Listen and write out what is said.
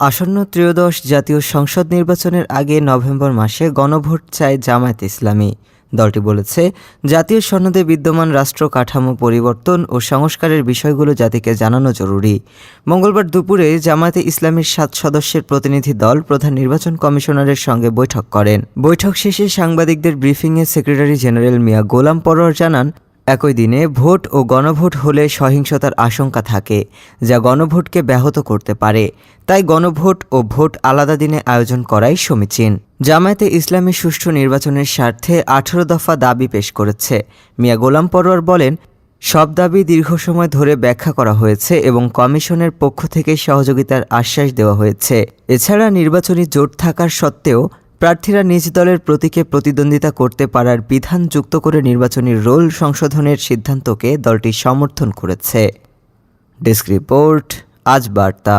আসন্ন ত্রয়োদশ জাতীয় সংসদ নির্বাচনের আগে নভেম্বর মাসে গণভোট চায় জামায়াত ইসলামী। দলটি বলেছে, জাতীয় সনদে বিদ্যমান রাষ্ট্র কাঠামো পরিবর্তন ও সংস্কারের বিষয়গুলো জাতিকে জানানো জরুরি। মঙ্গলবার দুপুরে জামায়াতে ইসলামীর সাত সদস্যের প্রতিনিধি দল প্রধান নির্বাচন কমিশনারের সঙ্গে বৈঠক করেন। বৈঠক শেষে সাংবাদিকদের ব্রিফিংয়ে সেক্রেটারি জেনারেল মিয়া গোলাম পরোয়ার জানান একই দিনে ভোট ও গণভোট হলে সহিংসতার আশঙ্কা থাকে, যা গণভোটকে ব্যাহত করতে পারে। তাই গণভোট ও ভোট আলাদা দিনে আয়োজন করাই সমীচীন। জামায়াতে ইসলামী সুষ্ঠু নির্বাচনের স্বার্থে আঠারো দফা দাবি পেশ করেছে। মিয়া গোলাম পরোয়ার বলেন, সব দাবি দীর্ঘ সময় ধরে ব্যাখ্যা করা হয়েছে এবং কমিশনের পক্ষ থেকে সহযোগিতার আশ্বাস দেওয়া হয়েছে। এছাড়া নির্বাচনী জোট থাকার সত্ত্বেও প্রার্থীরা নিজ দলের প্রতীকে প্রতিদ্বন্দ্বিতা করতে পারার বিধান যুক্ত করে নির্বাচনী রোল সংশোধনের সিদ্ধান্তকে দলটি সমর্থন করেছে। ডেস্ক রিপোর্ট, আজ বার্তা।